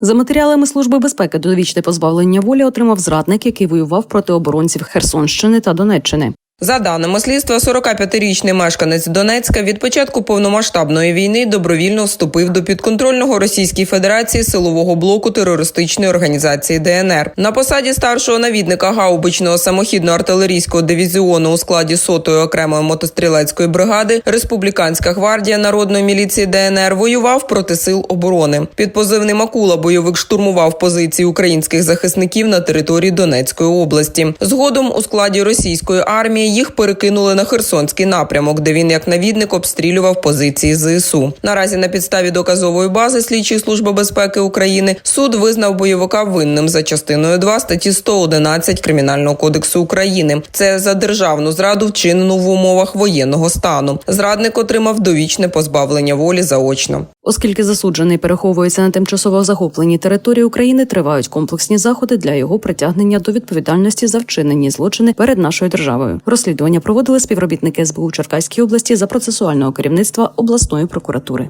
За матеріалами служби безпеки довічне позбавлення волі отримав зрадник, який воював проти оборонців Херсонщини та Донеччини. За даними слідства, 45-річний мешканець Донецька від початку повномасштабної війни добровільно вступив до підконтрольного Російській Федерації силового блоку терористичної організації ДНР. На посаді старшого навідника гаубичного самохідно-артилерійського дивізіону у складі сотої окремої мотострілецької бригади Республіканська гвардія народної міліції ДНР воював проти сил оборони. Під позивним Акула бойовик штурмував позиції українських захисників на території Донецької області. Згодом у складі російської армії їх перекинули на Херсонський напрямок, де він як навідник обстрілював позиції ЗСУ. Наразі на підставі доказової бази слідчої служби безпеки України суд визнав бойовика винним за частиною 2 статті 111 кримінального кодексу України. Це за державну зраду, вчинену в умовах воєнного стану. Зрадник отримав довічне позбавлення волі заочно. Оскільки засуджений переховується на тимчасово захопленій території України, тривають комплексні заходи для його притягнення до відповідальності за вчинені злочини перед нашою державою. Розслідування проводили співробітники СБУ Черкаській області за процесуального керівництва обласної прокуратури.